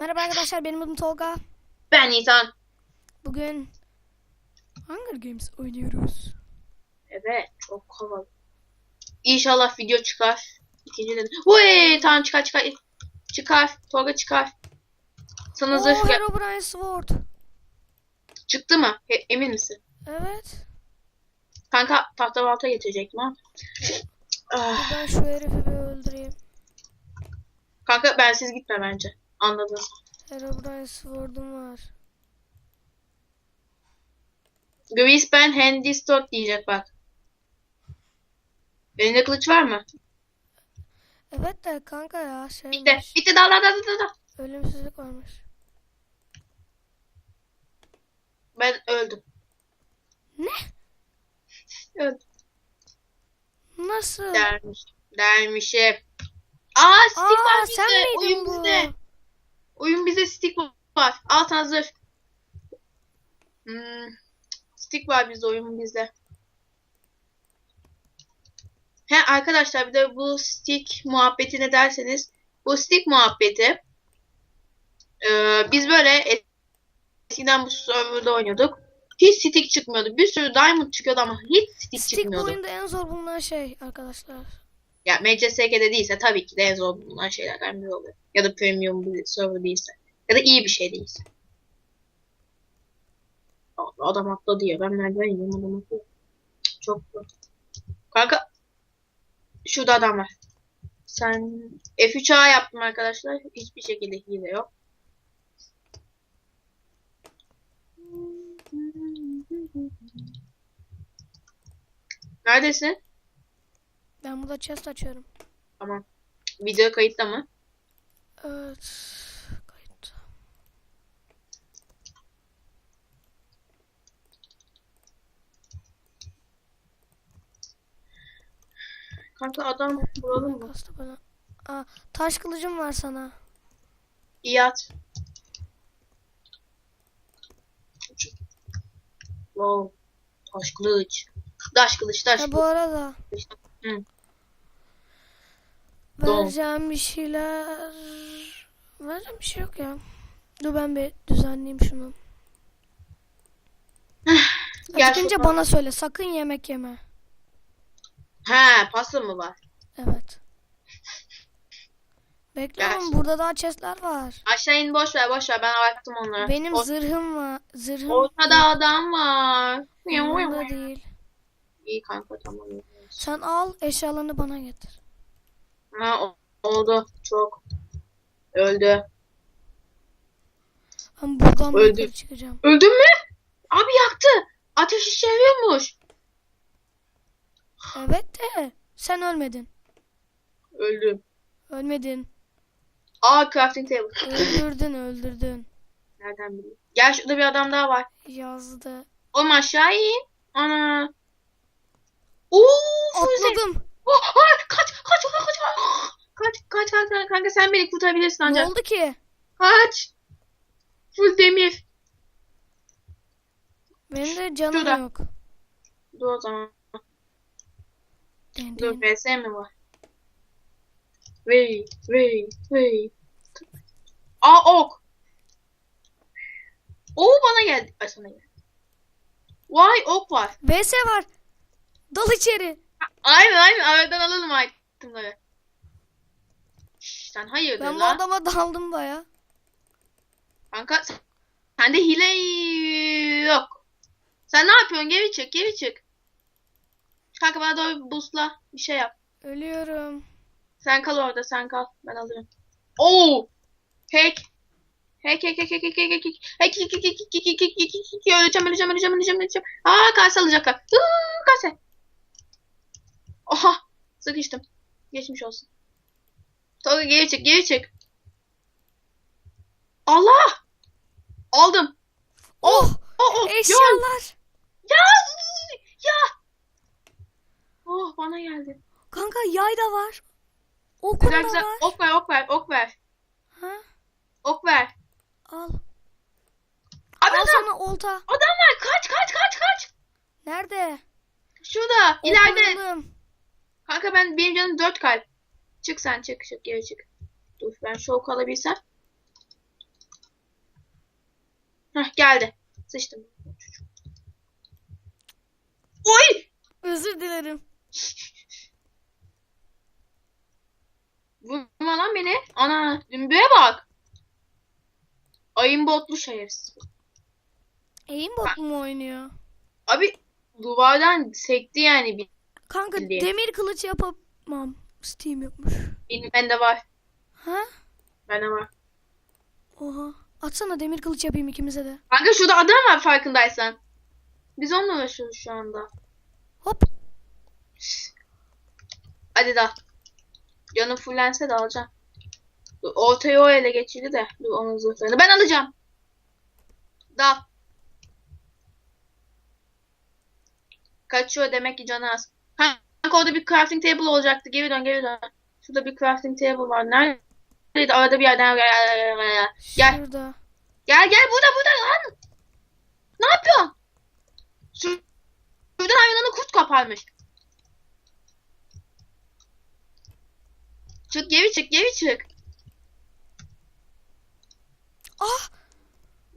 Merhaba arkadaşlar benim adım Tolga. Ben Nisan. Bugün Hunger Games oynuyoruz. Evet çok havalı. İnşallah video çıkar. İkinci de. Uy tamam çıkar çıkar. Çıkar. Tolga çıkar. Sana Oo zırh gel- Herobrine Sword. çıktı mı? He- emin misin? Evet. Kanka tahta balta getirecek mi? Ben şu herifi bir öldüreyim. kanka bensiz gitme bence. Anladın. Herobrine Sword'um var. Grispen Handy Stock diyecek bak. Elinde kılıç var mı? Evet de kanka ya Bitti. şeymiş. Bitti dal dal dal dal. Ölümsüzlük varmış. Ben öldüm. Ne? Öldüm. Nasıl? Dermiş. Dermişim. Aa var Aa sen miydin Oyun bu? bizde. Oyun bize stick var. Al sana zırh. Hmm. Stick var bizde oyun bizde. He arkadaşlar bir de bu stick muhabbeti ne derseniz bu stick muhabbeti eee, biz böyle eskiden bu serverda oynuyorduk. Hiç stick çıkmıyordu. Bir sürü diamond çıkıyordu ama hiç stick, Stick çıkmıyordu. oyunda en zor bulunan şey arkadaşlar. Ya MCSG'de değilse tabii ki de en zor bulunan şeylerden biri oluyor. Ya da premium bir server değilse. Ya da iyi bir şey değilse. Adam atladı ya. Ben merdiven iniyorum adam. Cık, Çok zor. Kanka. Şurada adam var. Sen F3A yaptım arkadaşlar. Hiçbir şekilde hile yok. Neredesin? Ben burada chest açıyorum. Tamam. Video kayıtta mı? Evet. Kayıt. Kanka adam vuralım mı? Kastı bana. Aa, taş kılıcım var sana. İyi at. Wow. Taş kılıç. Taş kılıç, taş Ha bu kılıç. Hı. Vereceğim bir şeyler vereceğim bir şey yok ya. Dur ben bir düzenleyeyim şunu. Şuradan. bana söyle sakın yemek yeme. He, pasta mı var? Evet. Bekle Gel. burada daha chestler var. Aşağı in boş ver, boş ver. Ben baktım onlara. Benim O- zırhım var. Zırhım Ortada adam var. yanımda değil. İyi kanka tamam. Sen al eşyalarını bana getir. Ha, oldu. Çok. Öldü. Ben buradan Öldü. çıkacağım. Öldün mü? Abi yaktı. Ateşi seviyormuş. Evet de sen ölmedin. Öldüm. Ölmedin. Aa crafting table. Öldürdün öldürdün. Nereden bileyim? Gel şurada bir adam daha var. Yazdı. Oğlum aşağı in. Ana. Oo. Atladım. Oh, hayır, kaç, kaç, kaç, kaç, kaç, kaç, kaç, kaç, kanka sen beni kurtarabilirsin Ne ancak. oldu ki? Kaç. Full demir. Benim de canım Şurada. yok. Dur o zaman. Den, Dur. VS mi var? Vey, vey, vey. Aa ok. Oo bana geldi. Ay sana geldi. Vay ok var. VS var. Dal içeri. Aynen aynen aradan alalım itemları. Şşş, sen hayırdır Ben bu lan? adama daldım baya. Kanka sen- sende hile yok. Sen ne yapıyorsun? Geri çık, geri çık. Kanka bana doğru boostla bir şey yap. Ölüyorum. Sen kal orada, sen kal. Ben alırım. Oo! Hack. Hack, hack, hack, hack, hack, hack, hack, hack, hack, hack, hack, hack, hack, hack, hack, hack, hack. Öleceğim, öleceğim, öleceğim, öleceğim, öleceğim. Aa, kase alacaklar. Iıı, kase. Oha! Sıkıştım. Geçmiş olsun. Tolga geri çık, geri çık. Allah! Aldım. Oh! Oh, oh, yol. Eşyalar. Ya! Ya! Oh, bana geldi. Kanka yay da var. Güzel da güzel. var. Ok ver, ok ver, ok ver. Ha? Ok ver. Al. Adam, Al sana olta. adam var. Kaç, kaç, kaç, kaç. Nerede? Şurada, ileride. Okuyalım. Kanka ben benim canım 4 kalp. Çık sen çık çık geri çık. Dur ben şu oku alabilsem. Heh, geldi. Sıçtım. Oy! Özür dilerim. Vurma lan beni. Ana dümbüye bak. Ayın botlu şerefsiz. Aimbot mu oynuyor? Abi duvardan sekti yani. Kanka Bildiğin. demir kılıç yapamam. Steam yapmış. Benim bende var. Ha? Bende var. Oha. Atsana demir kılıç yapayım ikimize de. Kanka şurada adam var farkındaysan. Biz onunla uğraşıyoruz şu anda. Hop. Hadi da. Canım fullense de alacağım. Dur, ortayı o ele geçirdi de. Dur onun zırhlarını. Ben alacağım. Da. Kaçıyor demek ki canı az. Kanka orada bir crafting table olacaktı. Geri dön geri dön. Şurada bir crafting table var. Neredeydi? Arada bir yerden. Gel. Şurada. Gel gel burada burada lan. Ne yapıyorsun? Şu- Şuradan hayvanını kurt kaparmış. Çık geri çık geri çık. Ah!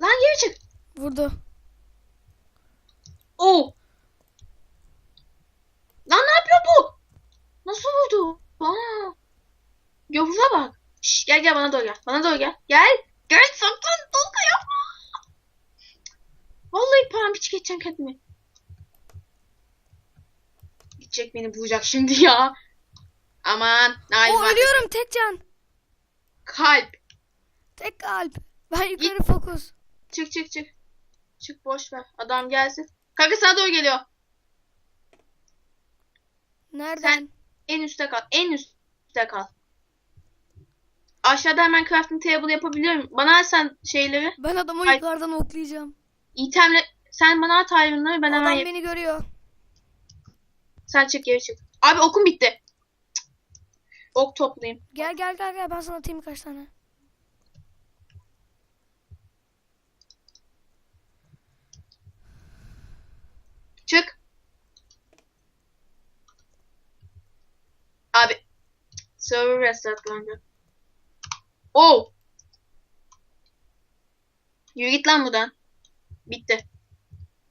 Lan geri çık. Vurdu. Oo. Lan ne yapıyor bu? Nasıl vurdu? Aa. Gavuza bak. Şş, gel gel bana doğru gel. Bana doğru gel. Gel. Gel saklan. Tolga yapma. Vallahi param hiç geçeceğim kendimi. Gidecek beni bulacak şimdi ya. Aman. Ay, O bak. ölüyorum tek can. Kalp. Tek kalp. Ben yukarı fokus. Çık çık çık. Çık boş ver. Adam gelsin. Kanka sana doğru geliyor. Nereden? En üstte kal. En üstte kal. Aşağıda hemen crafting table yapabiliyorum. Bana at sen şeyleri. Ben adamı Ay. yukarıdan oklayacağım. İtemle sen bana at iron'ları ben hemen Adam yap- beni görüyor. Sen çık geri çık. Abi okum bitti. Cık. Ok toplayayım. Gel gel gel gel ben sana atayım kaç tane. Çık. Abi. Server restartlandı. Oh. Yürü git lan buradan. Bitti.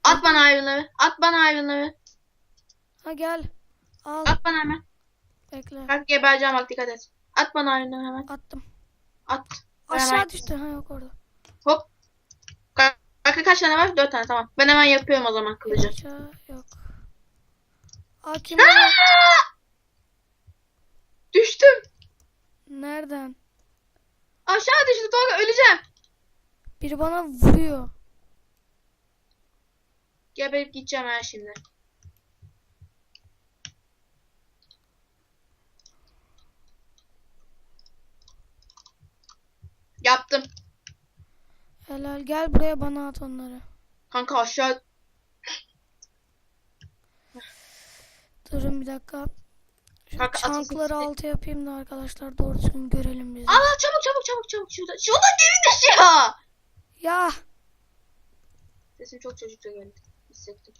At bana iron'ları. At bana iron'ları. Ha gel. Al. At bana hemen. Bekle. Bak gebereceğim bak dikkat et. At bana iron'ları hemen. Attım. At. Aşağı hemen- düştü. Ha yok orada. Hop. Ka- Kanka kaç tane var? Dört tane tamam. Ben hemen yapıyorum o zaman kılıcı. Aşağı yok. Aa kim? Aa! Düştüm. Nereden? Aşağı düştüm Tolga öleceğim. Biri bana vuruyor. Geberip gideceğim ben şimdi. Yaptım. Helal gel buraya bana at onları. Kanka aşağı. Durun bir dakika. Kanka, çankları altı yapayım da arkadaşlar doğru düzgün görelim bizi. Allah çabuk çabuk çabuk çabuk şurada. Şurada geri düş ya. Ya Sesim çok çocukça geldi. Hissettim.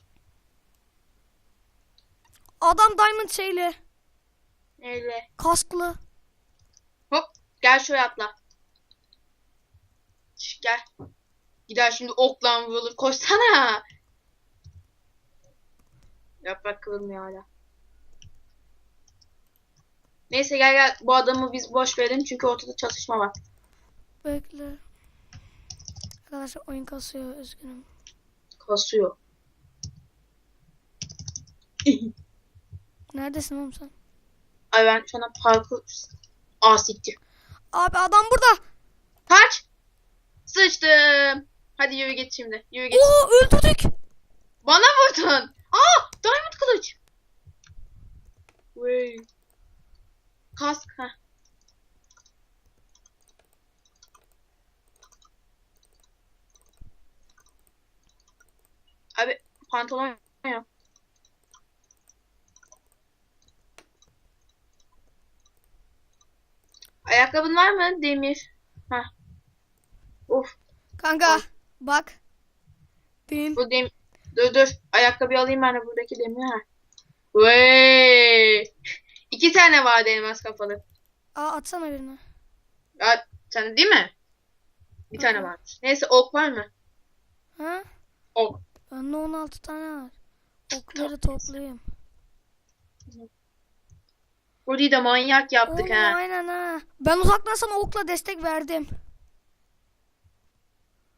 adam diamond şeyli. Neyle? Kasklı. Hop gel şuraya atla. Şş, gel. Gider şimdi okla vurulur. Koşsana. Yaprak kırılmıyor hala. Neyse gel gel bu adamı biz boş verelim çünkü ortada çatışma var. Bekle. Arkadaşlar oyun kasıyor üzgünüm. Kasıyor. Neredesin oğlum sen? Ay ben sana parkur... Aa siktir. Abi adam burada. Kaç. Sıçtım. Hadi yürü git şimdi. Yürü git. Oo öldürdük. Bana vurdun. Aa diamond kılıç. Vay. Kask. Heh. Abi pantolon yok. Ayakkabın var mı Demir? Heh. Uf. Kanka bak. Din. Bu dem dur dur. Ayakkabı alayım ben de buradaki demir. Ha. Vay. İki tane vardı elmas kafalı. Aa atsana birini. Ya, sen değil mi? Bir tane Hı hı. varmış. Neyse ok var mı? Ha? Ok. Bende 16 tane var. Okları toplayayım. Burayı da manyak yaptık Oğlum, ha. aynen ha. Ben uzaktan sana okla destek verdim.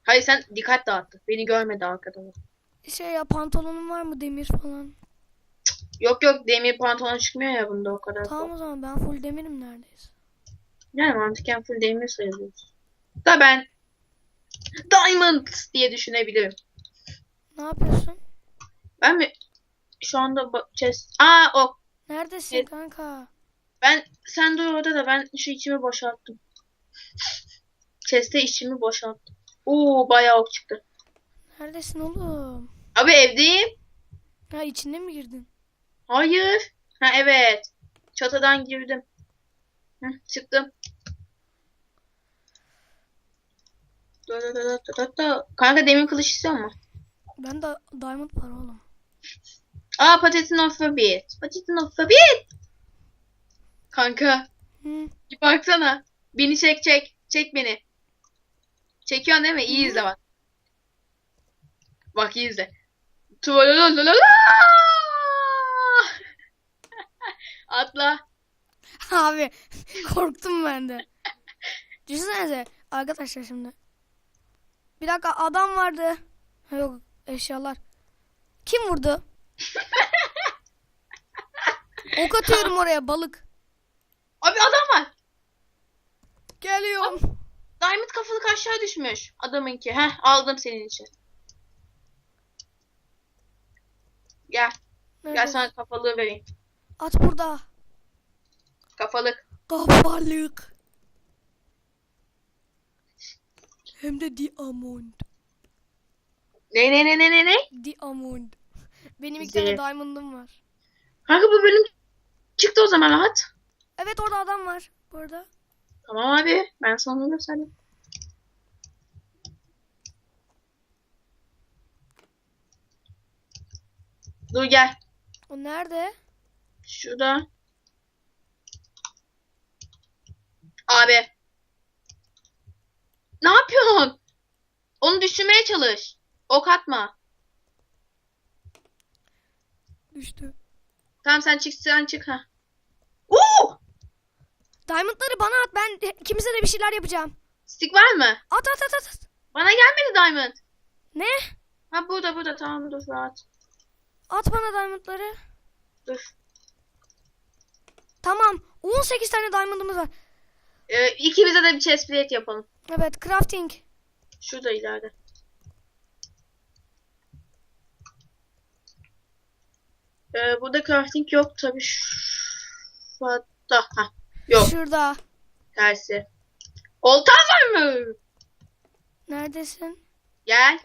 Hayır sen dikkat dağıttın. Beni görmedi arkada. Şey ya pantolonun var mı demir falan? Yok yok demir pantolon çıkmıyor ya bunda o kadar. Tamam o zaman ben full demirim neredeyse. Yani mantıken full demir sayılıyoruz. Da ben Diamond diye düşünebilirim. Ne yapıyorsun? Ben mi şu anda chest... Aa ok. Neredesin Evet. kanka? Ben sen dur orada da ben şu içimi boşalttım. Chest'e içimi boşalttım. Oo bayağı ok çıktı. Neredesin oğlum? Abi evdeyim. Ha içine mi girdin? Hayır. Ha evet. Çatıdan girdim. Hı, çıktım. Da da da da da da. Kanka demir kılıç istiyor mu? Ben de diamond var oğlum. Aa patatesin alfabet. Patatesin alfabet. Kanka Hı. bir baksana. Beni çek çek. Çek beni. Çekiyorsun değil mi? İyi izle bak. Bak iyi izle. Tuvalalala. Atla. Abi korktum ben de. Düşünsenize arkadaşlar şimdi. Bir dakika adam vardı. Yok eşyalar. Kim vurdu? ok atıyorum oraya balık. Abi adam var. Geliyorum. Diamond kafalık aşağı düşmüş. Adamınki. Heh aldım senin için. Gel. Gel Nerede? sana kafalığı vereyim. At burada. Kafalık. Kafalık. Hem de diamond. Ne ne ne ne ne ne? Diamond. Benim iki tane diamond'ım var. Kanka bu bölüm çıktı o zaman rahat. Evet orada adam var. Burada. Tamam abi. Ben sana göstereyim. Dur gel. O nerede? Şurada. Abi. Ne yapıyorsun? Onu düşürmeye çalış. Ok atma. Düştü. Tamam sen çık sen çık ha. Oo! Diamond'ları bana at. Ben ikimize de bir şeyler yapacağım. Stick var mı? At at at at. at. Bana gelmedi diamond. Ne? Ha burada burada tamam dur rahat. At bana diamond'ları. Dur. Tamam. 18 tane diamond'ımız var. Ee, ikimize de bir chest plate yapalım. Evet crafting. Şurada ileride. Ee, burada crafting yok tabi. Şurada. Ha. Yok Şurada. tersi. Oltan var mı? Neredesin? Gel.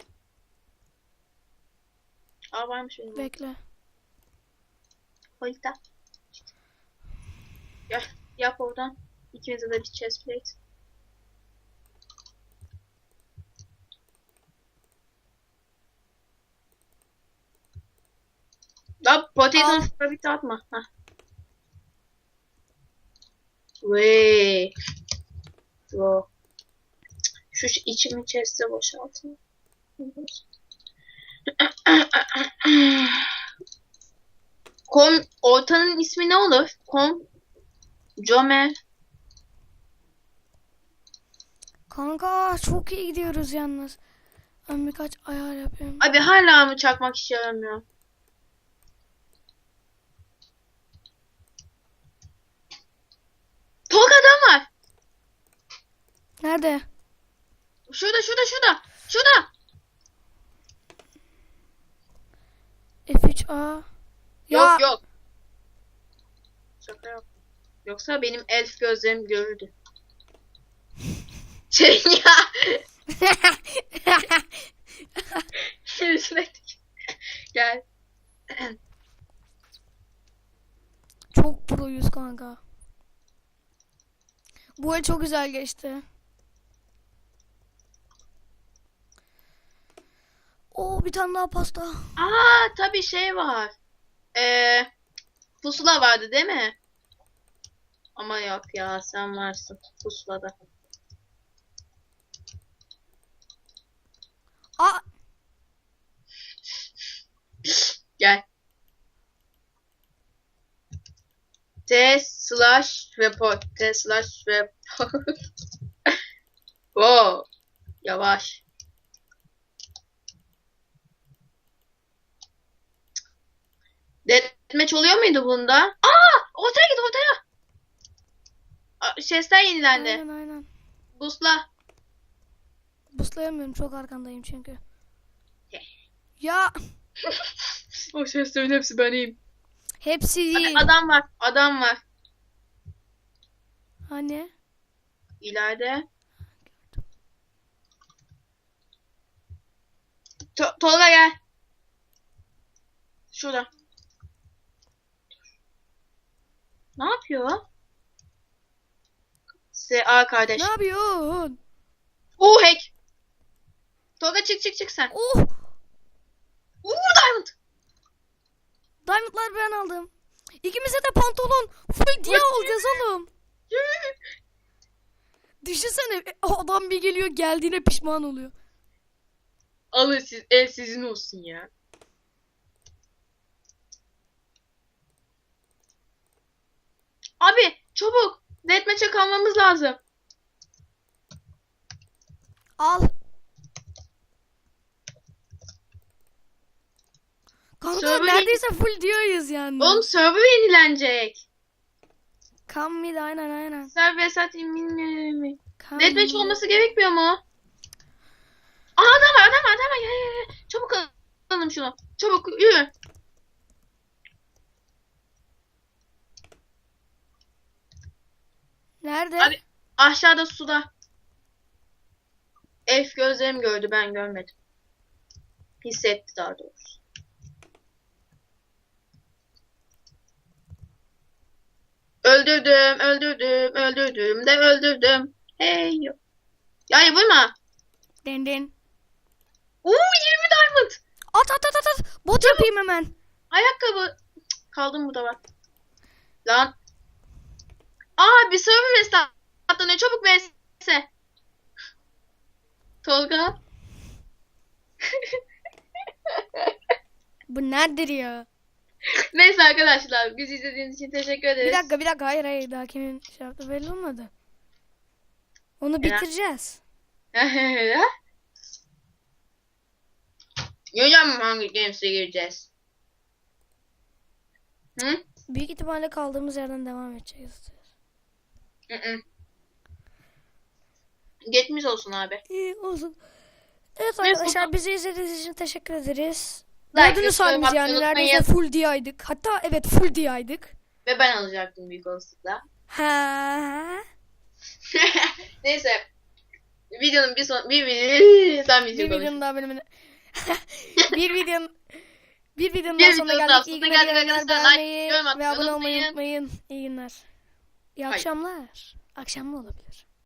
Aa varmış benim. Bekle. Olta. Gel yap oradan. İkimize de bir chest plate. La potato Al. rabbit atma. Hah. Vey. Yo. Şu içimi chest'e boşaltayım. Kom ortanın ismi ne olur? Kom Jome Kanka çok iyi gidiyoruz yalnız. Ben birkaç ayar yapıyorum. Abi hala mı çakmak işe yaramıyor? Tok adam var. Nerede? Şurada şurada şurada. Şurada. F3A. Ya Yok yok. Şaka yok. Yoksa benim elf gözlerim görürdü. Şey ya. Yüzüne tük- Gel. çok proyuz kanka. Bu el çok güzel geçti. Oo bir tane daha pasta. Aa tabii şey var. Ee, pusula vardı değil mi? Ama yok ya sen varsın puslada. Aa! Gel. T slash report. T slash report. wow. Yavaş. Deathmatch oluyor muydu bunda? Aa! Ortaya git ortaya. Aa, Sesler yenilendi. Aynen aynen. Busla. Buslayamıyorum çok arkandayım çünkü. Ya o seslerin hepsi benim. hepsi değil. Adam var. Adam var. Hani? İleride. To- Tolga gel. Şurada. Ne yapıyor? S.A. kardeş. Ne yapıyorsun? Oo hack. Tolga çık çık çık sen. Oh! Oo diamond. Diamond'lar ben aldım. İkimize de pantolon full diye alacağız oğlum. Düşünsene e, adam bir geliyor geldiğine pişman oluyor. Alın siz el sizin olsun ya. Abi çabuk. Deathmatch'e kalmamız lazım. Al. Kanka Server- neredeyse full diyoruz yani. Oğlum server yenilenecek. Come mid aynen aynen. Server satayım bilmiyorum Deathmatch olması gerekmiyor mu? Aa adam var adam var adam var. Çabuk alalım şunu. Çabuk yürü. Nerede? Abi aşağıda suda. Elf gözlerim gördü ben görmedim. Hissetti daha doğrusu. Öldürdüm, öldürdüm, öldürdüm de öldürdüm. Hey. Yani vurma. Den den. Uuu 20 diamond. At at at at at. Bot yapayım hemen. Ayakkabı. Cık, Kaldım burada bak. Lan. Aa bir server restartlanıyor. Çabuk vs. Tolga. Bu nedir ya? Neyse arkadaşlar bizi izlediğiniz için teşekkür ederiz. Bir dakika bir dakika hayır hayır daha kimin şey yaptı belli olmadı. Onu bitireceğiz. Göreceğim hangi games'e gireceğiz. Hı? Büyük ihtimalle kaldığımız yerden devam edeceğiz. Geçmiş olsun abi. İyi olsun. Evet arkadaşlar bizi izlediğiniz için teşekkür ederiz. Like, Gördüğünüz yorum halimiz yani neredeyse full DI'ydik. Hatta evet full DI'ydik. Ve ben alacaktım büyük olasılıkla. Ha. Neyse. Videonun bir son bir video sen Bir konuş. videonun daha bölümüne. bir videonun bir videonun Bir daha sonuna geldik. İyi günler, arkadaşlar. Like, ve abone olmayı unutmayın. İyi günler. İyi Hayır. akşamlar. Akşam mı olabilir?